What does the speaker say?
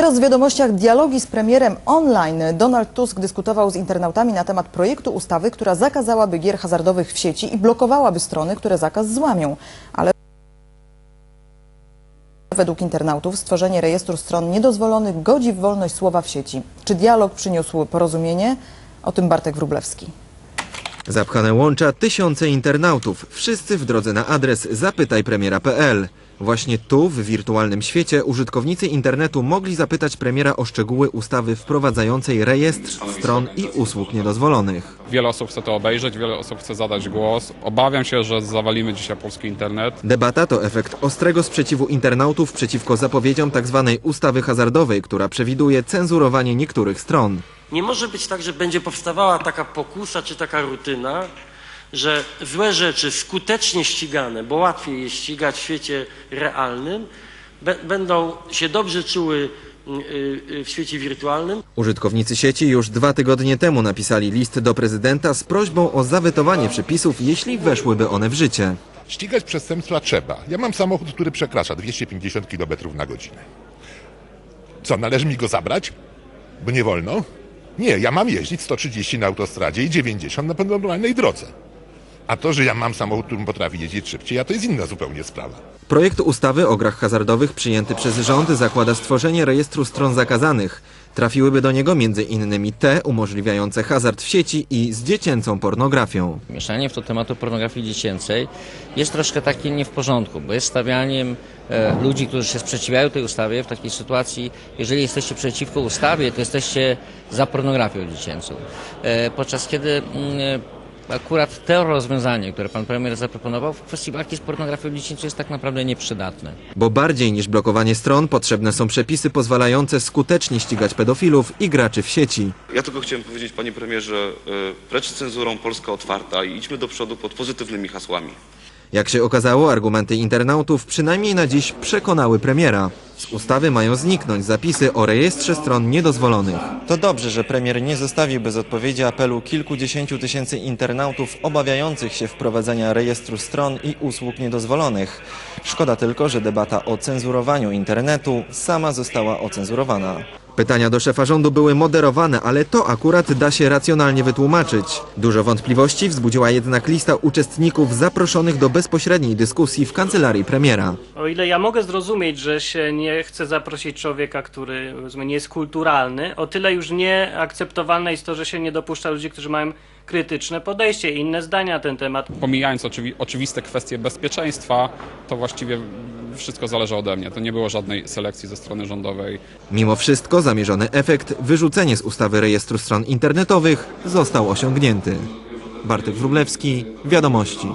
Teraz w wiadomościach dialogi z premierem online. Donald Tusk dyskutował z internautami na temat projektu ustawy, która zakazałaby gier hazardowych w sieci i blokowałaby strony, które zakaz złamią. Ale według internautów stworzenie rejestru stron niedozwolonych godzi w wolność słowa w sieci. Czy dialog przyniósł porozumienie? O tym Bartek Wróblewski. Zapchane łącza tysiące internautów, wszyscy w drodze na adres zapytajpremiera.pl. Właśnie tu, w wirtualnym świecie, użytkownicy internetu mogli zapytać premiera o szczegóły ustawy wprowadzającej rejestr stron i usług niedozwolonych. Wiele osób chce to obejrzeć, wiele osób chce zadać głos. Obawiam się, że zawalimy dzisiaj polski internet. Debata to efekt ostrego sprzeciwu internautów przeciwko zapowiedziom tzw. ustawy hazardowej, która przewiduje cenzurowanie niektórych stron. Nie może być tak, że będzie powstawała taka pokusa czy taka rutyna, że złe rzeczy skutecznie ścigane, bo łatwiej je ścigać w świecie realnym, będą się dobrze czuły y, y, w świecie wirtualnym. Użytkownicy sieci już dwa tygodnie temu napisali list do prezydenta z prośbą o zawetowanie przepisów, jeśli weszłyby one w życie. Ścigać przestępstwa trzeba. Ja mam samochód, który przekracza 250 km na godzinę. Co, należy mi go zabrać? Bo nie wolno? Nie, ja mam jeździć 130 na autostradzie i 90 na normalnej drodze. A to, że ja mam samochód, którym potrafi jeździć szybciej, a to jest inna zupełnie sprawa. Projekt ustawy o grach hazardowych przyjęty przez rząd zakłada stworzenie rejestru stron zakazanych. Trafiłyby do niego m.in. te umożliwiające hazard w sieci i z dziecięcą pornografią. Mieszanie w to tematu pornografii dziecięcej jest troszkę takie nie w porządku, bo jest stawianiem e, ludzi, którzy się sprzeciwiają tej ustawie w takiej sytuacji, jeżeli jesteście przeciwko ustawie, to jesteście za pornografią dziecięcą. E, podczas kiedy mm, akurat to rozwiązanie, które pan premier zaproponował w kwestii walki z pornografią dziecięcą jest tak naprawdę nieprzydatne. Bo bardziej niż blokowanie stron potrzebne są przepisy pozwalające skutecznie ścigać pedofilów i graczy w sieci. Ja tylko chciałem powiedzieć, panie premierze, y, precz z cenzurą, Polska otwarta i idźmy do przodu pod pozytywnymi hasłami. Jak się okazało, argumenty internautów przynajmniej na dziś przekonały premiera. Z ustawy mają zniknąć zapisy o rejestrze stron niedozwolonych. To dobrze, że premier nie zostawił bez odpowiedzi apelu kilkudziesięciu tysięcy internautów obawiających się wprowadzenia rejestru stron i usług niedozwolonych. Szkoda tylko, że debata o cenzurowaniu internetu sama została ocenzurowana. Pytania do szefa rządu były moderowane, ale to akurat da się racjonalnie wytłumaczyć. Dużo wątpliwości wzbudziła jednak lista uczestników zaproszonych do bezpośredniej dyskusji w kancelarii premiera. O ile ja mogę zrozumieć, że się nie chce zaprosić człowieka, który nie jest kulturalny, o tyle już nieakceptowalne jest to, że się nie dopuszcza ludzi, którzy mają krytyczne podejście i inne zdania na ten temat. Pomijając oczywi- oczywiste kwestie bezpieczeństwa, to właściwie wszystko zależy ode mnie. To nie było żadnej selekcji ze strony rządowej. Mimo wszystko zamierzony efekt, wyrzucenie z ustawy rejestru stron internetowych, został osiągnięty. Bartek Wróblewski, Wiadomości.